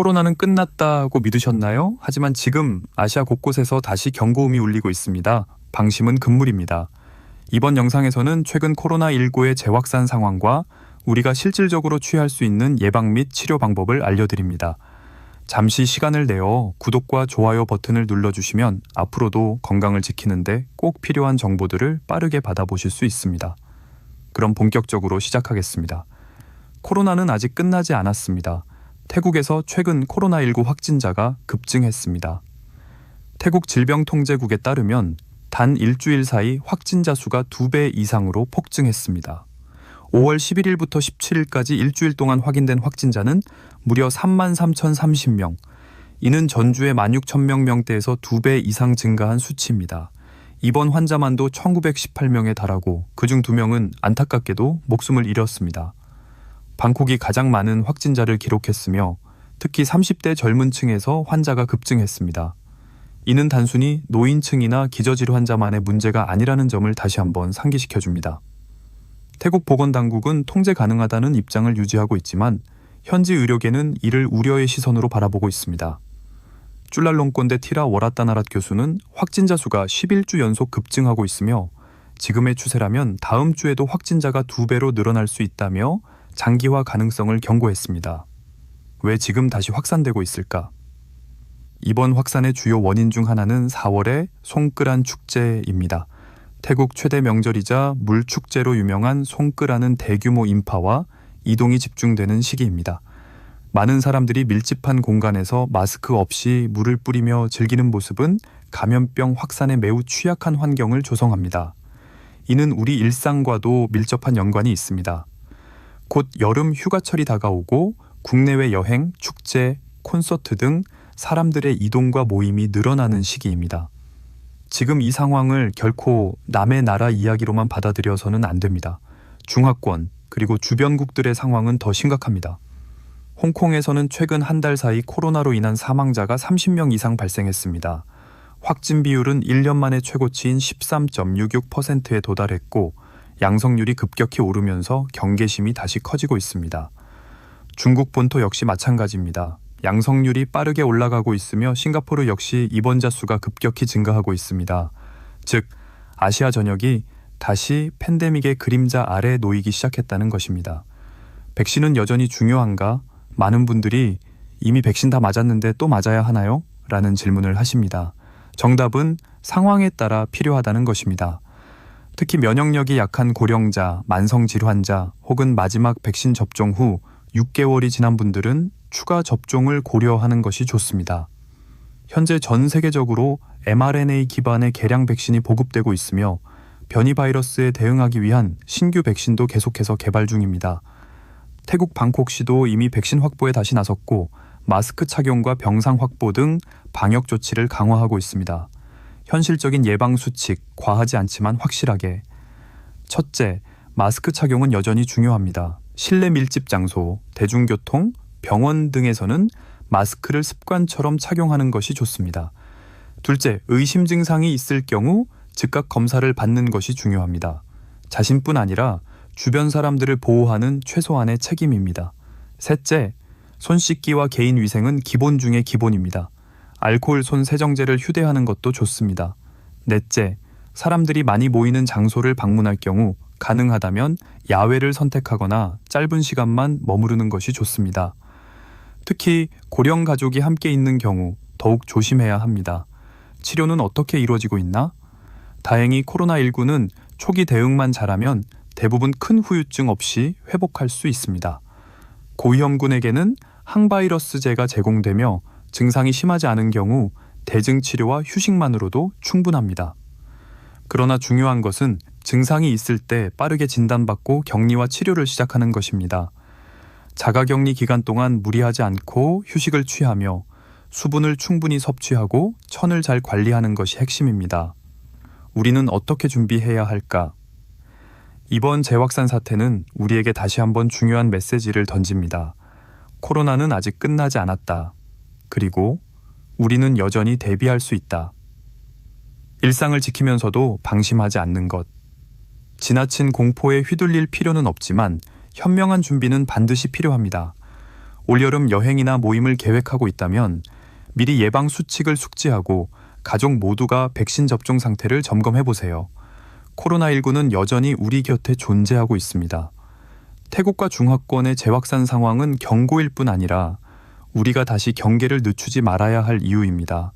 코로나는 끝났다고 믿으셨나요? 하지만 지금 아시아 곳곳에서 다시 경고음이 울리고 있습니다. 방심은 금물입니다. 이번 영상에서는 최근 코로나19의 재확산 상황과 우리가 실질적으로 취할 수 있는 예방 및 치료 방법을 알려드립니다. 잠시 시간을 내어 구독과 좋아요 버튼을 눌러주시면 앞으로도 건강을 지키는데 꼭 필요한 정보들을 빠르게 받아보실 수 있습니다. 그럼 본격적으로 시작하겠습니다. 코로나는 아직 끝나지 않았습니다. 태국에서 최근 코로나19 확진자가 급증했습니다. 태국 질병통제국에 따르면 단 일주일 사이 확진자 수가 두 배 이상으로 폭증했습니다. 5월 11일부터 17일까지 일주일 동안 확인된 확진자는 무려 3만 3,030명. 이는 전주의 16,000명 명대에서 두 배 이상 증가한 수치입니다. 이번 환자만도 1,918명에 달하고 그중 두 명은 안타깝게도 목숨을 잃었습니다. 방콕이 가장 많은 확진자를 기록했으며 특히 30대 젊은 층에서 환자가 급증했습니다. 이는 단순히 노인층이나 기저질 환자만의 문제가 아니라는 점을 다시 한번 상기시켜 줍니다. 태국 보건당국은 통제 가능하다는 입장을 유지하고 있지만 현지 의료계는 이를 우려의 시선으로 바라보고 있습니다. 쭈랄롱꼰대 티라 워라따나랏 교수는 확진자 수가 11주 연속 급증하고 있으며 지금의 추세라면 다음 주에도 확진자가 두 배로 늘어날 수 있다며 장기화 가능성을 경고했습니다. 왜 지금 다시 확산되고 있을까? 이번 확산의 주요 원인 중 하나는 4월의 송끄란 축제입니다. 태국 최대 명절이자 물축제로 유명한 송끄라는 대규모 인파와 이동이 집중되는 시기입니다. 많은 사람들이 밀집한 공간에서 마스크 없이 물을 뿌리며 즐기는 모습은 감염병 확산에 매우 취약한 환경을 조성합니다. 이는 우리 일상과도 밀접한 연관이 있습니다. 곧 여름 휴가철이 다가오고 국내외 여행, 축제, 콘서트 등 사람들의 이동과 모임이 늘어나는 시기입니다. 지금 이 상황을 결코 남의 나라 이야기로만 받아들여서는 안 됩니다. 중화권 그리고 주변국들의 상황은 더 심각합니다. 홍콩에서는 최근 한 달 사이 코로나로 인한 사망자가 30명 이상 발생했습니다. 확진 비율은 1년 만에 최고치인 13.66%에 도달했고 양성률이 급격히 오르면서 경계심이 다시 커지고 있습니다. 중국 본토 역시 마찬가지입니다. 양성률이 빠르게 올라가고 있으며 싱가포르 역시 입원자 수가 급격히 증가하고 있습니다. 즉, 아시아 전역이 다시 팬데믹의 그림자 아래 놓이기 시작했다는 것입니다. 백신은 여전히 중요한가? 많은 분들이 이미 백신 다 맞았는데 또 맞아야 하나요? 라는 질문을 하십니다. 정답은 상황에 따라 필요하다는 것입니다. 특히 면역력이 약한 고령자, 만성 질환자 혹은 마지막 백신 접종 후 6개월이 지난 분들은 추가 접종을 고려하는 것이 좋습니다. 현재 전 세계적으로 mRNA 기반의 개량 백신이 보급되고 있으며 변이 바이러스에 대응하기 위한 신규 백신도 계속해서 개발 중입니다. 태국 방콕시도 이미 백신 확보에 다시 나섰고 마스크 착용과 병상 확보 등 방역 조치를 강화하고 있습니다. 현실적인 예방 수칙, 과하지 않지만 확실하게. 첫째, 마스크 착용은 여전히 중요합니다. 실내 밀집 장소, 대중교통, 병원 등에서는 마스크를 습관처럼 착용하는 것이 좋습니다. 둘째, 의심 증상이 있을 경우 즉각 검사를 받는 것이 중요합니다. 자신뿐 아니라 주변 사람들을 보호하는 최소한의 책임입니다. 셋째, 손 씻기와 개인 위생은 기본 중의 기본입니다. 알코올 손 세정제를 휴대하는 것도 좋습니다. 넷째, 사람들이 많이 모이는 장소를 방문할 경우 가능하다면 야외를 선택하거나 짧은 시간만 머무르는 것이 좋습니다. 특히 고령 가족이 함께 있는 경우 더욱 조심해야 합니다. 치료는 어떻게 이루어지고 있나? 다행히 코로나19는 초기 대응만 잘하면 대부분 큰 후유증 없이 회복할 수 있습니다. 고위험군에게는 항바이러스제가 제공되며 증상이 심하지 않은 경우 대증 치료와 휴식만으로도 충분합니다. 그러나 중요한 것은 증상이 있을 때 빠르게 진단받고 격리와 치료를 시작하는 것입니다. 자가 격리 기간 동안 무리하지 않고 휴식을 취하며 수분을 충분히 섭취하고 천을 잘 관리하는 것이 핵심입니다. 우리는 어떻게 준비해야 할까? 이번 재확산 사태는 우리에게 다시 한번 중요한 메시지를 던집니다. 코로나는 아직 끝나지 않았다. 그리고 우리는 여전히 대비할 수 있다. 일상을 지키면서도 방심하지 않는 것. 지나친 공포에 휘둘릴 필요는 없지만 현명한 준비는 반드시 필요합니다. 올여름 여행이나 모임을 계획하고 있다면 미리 예방 수칙을 숙지하고 가족 모두가 백신 접종 상태를 점검해 보세요. 코로나19는 여전히 우리 곁에 존재하고 있습니다. 태국과 중화권의 재확산 상황은 경고일 뿐 아니라 우리가 다시 경계를 늦추지 말아야 할 이유입니다.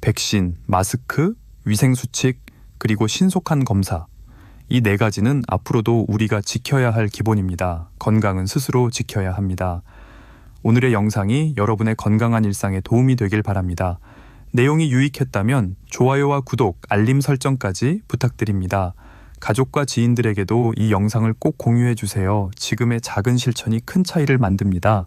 백신, 마스크, 위생수칙, 그리고 신속한 검사. 이 네 가지는 앞으로도 우리가 지켜야 할 기본입니다. 건강은 스스로 지켜야 합니다. 오늘의 영상이 여러분의 건강한 일상에 도움이 되길 바랍니다. 내용이 유익했다면 좋아요와 구독, 알림 설정까지 부탁드립니다. 가족과 지인들에게도 이 영상을 꼭 공유해 주세요. 지금의 작은 실천이 큰 차이를 만듭니다.